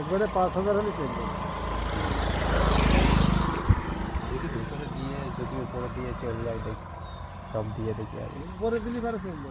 একবারে পাঁচ হাজার হলে ভিতরে দিয়ে যদি উপরে দিয়ে চলে যায় দেখি সব দিয়ে দেখি আর উপরে দিলে পারে চলবে।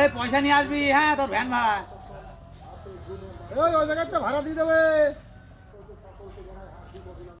এই পয়সা নিয়ে আসবি হ্যাঁ তোর ভ্যান ভাড়া। ওই ওই তো ভাড়া দিয়ে দেবে।